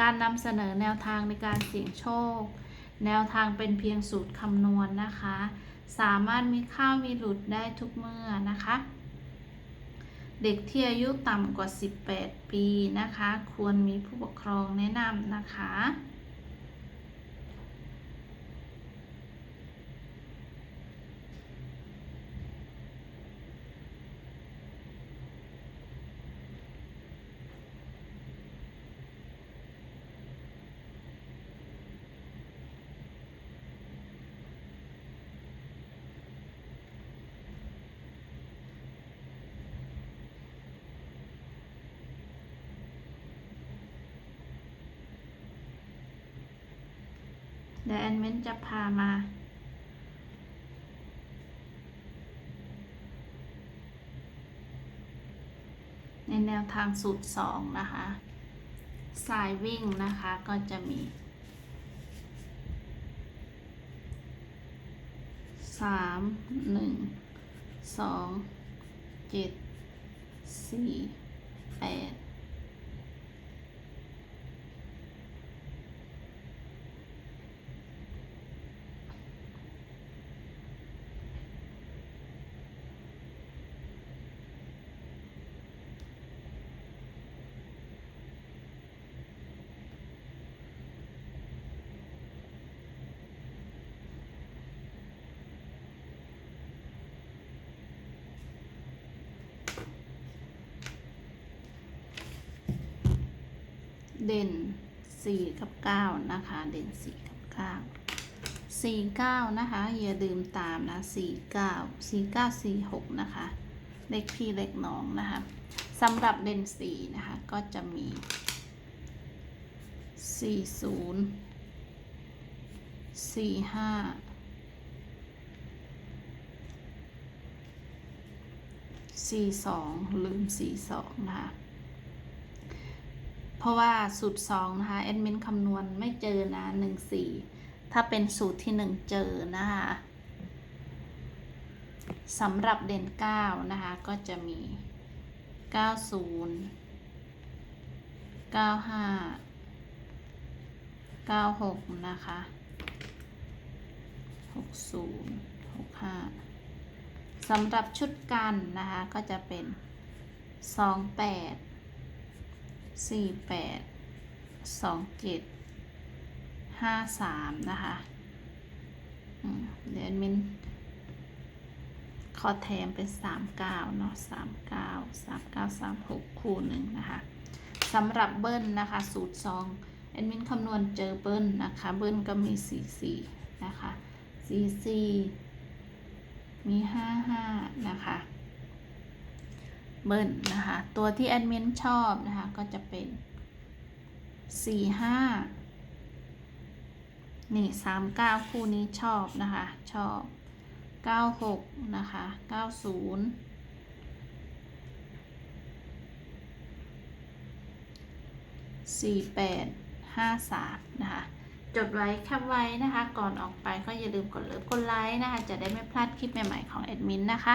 การนำเสนอแนวทางในการเสี่ยงโชค แนวทางเป็นเพียงสูตรคำนวณนะคะ สามารถมีข้าวมีหลุดได้ทุกเมื่อนะคะ เด็กที่อายุต่ำกว่า 18 ปีนะคะ ควรมีผู้ปกครองแนะนำนะคะ เดี๋ยวแอนเมนจะพามา ในแนวทางสูตรสองนะคะ สายวิ่งนะคะก็จะมีสามหนึ่งสองเจ็ดสี่แปด เด่นสี่กับเก้านะคะ เด่นสี่กับเก้าสี่เก้านะคะอย่าดื่มตามนะสี่เก้าสี่เก้าสี่หกนะคะเลขพี่เลขน้องนะคะสำหรับเด่นสี่นะคะ ก็จะมีสี่ศูนย์สี่ห้าสี่สองลืมสี่สองนะคะ ราะว่าสูตรสองนะคะแอดมินคำนวณไม่เจอนะหนึ่งสี่ถ้าเป็นสูตรที่หนึ่งเจอนะคะสำหรับเด่นเก้านะคะ ก็จะมีเก้าศูนย์เก้าห้าเก้าหกนะคะหกศูนย์หกห้าสำหรับชุดกันนะคะ ก็จะเป็นสองแปด สี่แปดสองเจ็ดห้าสามนะคะเดี๋ยวแอดมินขอแถมเป็นสามเก้าเนาะสามเก้าสามเก้าสามหกคู่หนึ่งนะคะสำหรับเบิ้ลนะคะ สูตรซองแอดมินคำนวณเจอเบิ้ลนะคะ เบิ้ลก็มีสี่สี่นะคะสี่สี่มีห้าห้านะคะ เบิ้ลนะคะ ตัวที่แอดมินชอบนะคะ ก็จะเป็นสี่ห้านี่สามเก้าคู่นี้ชอบนะคะ ชอบเก้าหกนะคะเก้าศูนย์สี่แปดห้าสามนะคะจดไว้แคปไว้นะคะ ก่อนออกไปก็อย่าลืมกดเลิฟกดไลค์นะคะ จะได้ไม่พลาดคลิปใหม่ ๆ ของแอดมินนะคะ